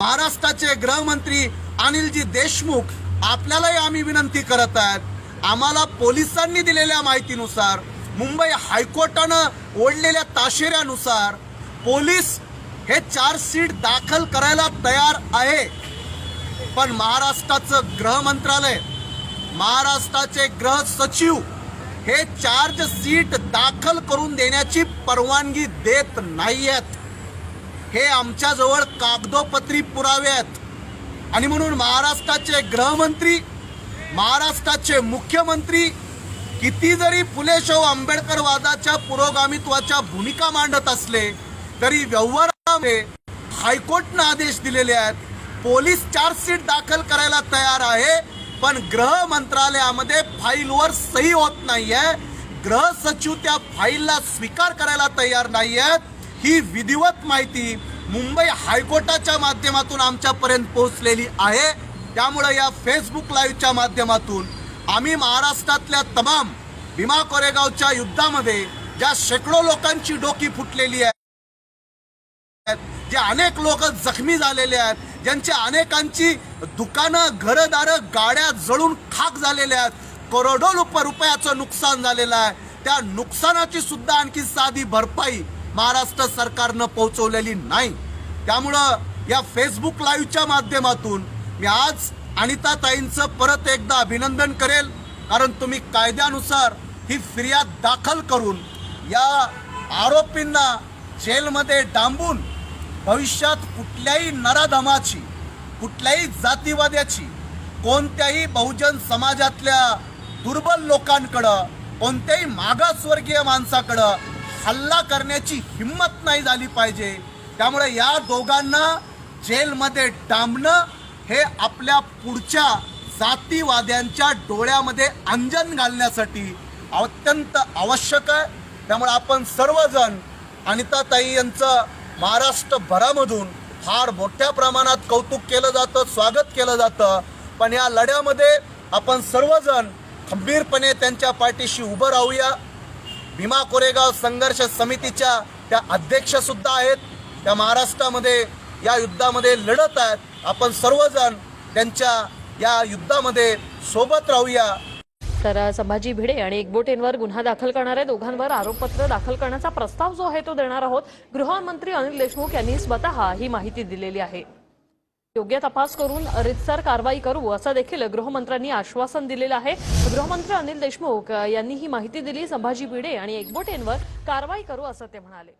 महाराष्ट्राचे गृहमंत्री अनिलजी देशमुख आपल्यालाही आम्ही विनंती करत आहेत. आम्हाला पोलिसांनी दिलेल्या माहितीनुसार मुंबई हायकोर्टानं ओढलेल्या ताशेऱ्यानुसार पोलीस हे चार्जशीट दाखल करायला तयार आहे. पण महाराष्ट्राचं गृह मंत्रालय महाराष्ट्राचे गृह सचिव हे चार्ज सीट दाखल करून देण्याची परवानगी देत नाहीयेत. हे आमच्याजवळ कागदोपत्री पुरावे आहेत. आणि म्हणून महाराष्ट्राचे गृहमंत्री महाराष्ट्राचे मुख्यमंत्री किती जरी फुले शाहू आंबेडकर वादाच्या पुरोगामित्वाच्या भूमिका मांडत असले तरी व्यवहारामध्ये हायकोर्टनं आदेश दिलेले आहेत. पोलीस चार्जशीट दाखल करायला तयार आहे पण गृह मंत्रालयामध्ये फाईलवर सही होत नाहीये. गृह सचिव त्या फाईलला स्वीकार करायला तयार नाही आहेत ही विधिवत माहिती मुंबई हायकोर्टाच्या माध्यमातून आमच्यापर्यंत पोहोचलेली आहे. त्यामुळे या फेसबुक लाईव्हच्या माध्यमातून आम्ही महाराष्ट्रातल्या तमाम भीमा कोरेगावच्या युद्धामध्ये ज्या शेकडो लोकांची डोकी फुटलेली आहे जे अनेक लोक जखमी झालेले आहेत ज्यांच्या अनेकांची दुकानं घरदारं गाड्या जळून खाक झालेल्या आहेत. करोडो रुपयाचं नुकसान झालेलं आहे. त्या नुकसानाची सुद्धा आणखी साधी भरपाई महाराष्ट्र सरकारनं पोहोचवलेली नाही. त्यामुळं या फेसबुक लाईव्हच्या माध्यमातून मी आज अनिता ताईंचं परत एकदा अभिनंदन करेल. कारण तुम्ही कायद्यानुसार ही फिर्याद दाखल करून या आरोपींना जेलमध्ये डांबून भविष्यात कुठल्याही नराधमाची कुठल्याही जातीवाद्याची कोणत्याही बहुजन समाजातल्या दुर्बल लोकांकडं कोणत्याही मागासवर्गीय माणसाकडं हल्ला करण्याची हिंमत नाही झाली पाहिजे. त्यामुळे या दोघांना जेलमध्ये डांबणं हे आपल्या पुढच्या जातीवाद्यांच्या डोळ्यामध्ये अंजन घालण्यासाठी अत्यंत आवश्यक आहे. त्यामुळे आपण सर्वजण अनिताताई यांचं महाराष्ट्रभरामधून फार मोठ्या प्रमाणात कौतुक केलं जातं स्वागत केलं जातं. पण या लढ्यामध्ये आपण सर्वजण खंबीरपणे त्यांच्या पाठीशी उभं राहूया. भीमा कोरेगाव संघर्ष समितीच्या त्या अध्यक्ष सुद्धा आहेत. त्या महाराष्ट्रामध्ये या युद्धामध्ये लढत आहेत. आपण सर्वजण त्यांच्या या युद्धामध्ये सोबत राहूया. तर संभाजी भिडे आणि एकबोटेंवर गुन्हा दाखल करणाऱ्या दोघांवर आरोपपत्र दाखल करण्याचा प्रस्ताव जो आहे तो देणार आहोत. गृहमंत्री अनिल देशमुख यांनी स्वतः ही माहिती दिलेली आहे. योग्य तपास करून रितसर कारवाई करू असं देखील गृहमंत्र्यांनी आश्वासन दिलेलं आहे. गृहमंत्री अनिल देशमुख यांनी ही माहिती दिली. संभाजी भिडे आणि एकबोटेंवर कारवाई करू असं ते म्हणाले.